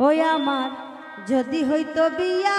ওই আমার যদি হইতো বিয়া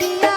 হইতো বিয়া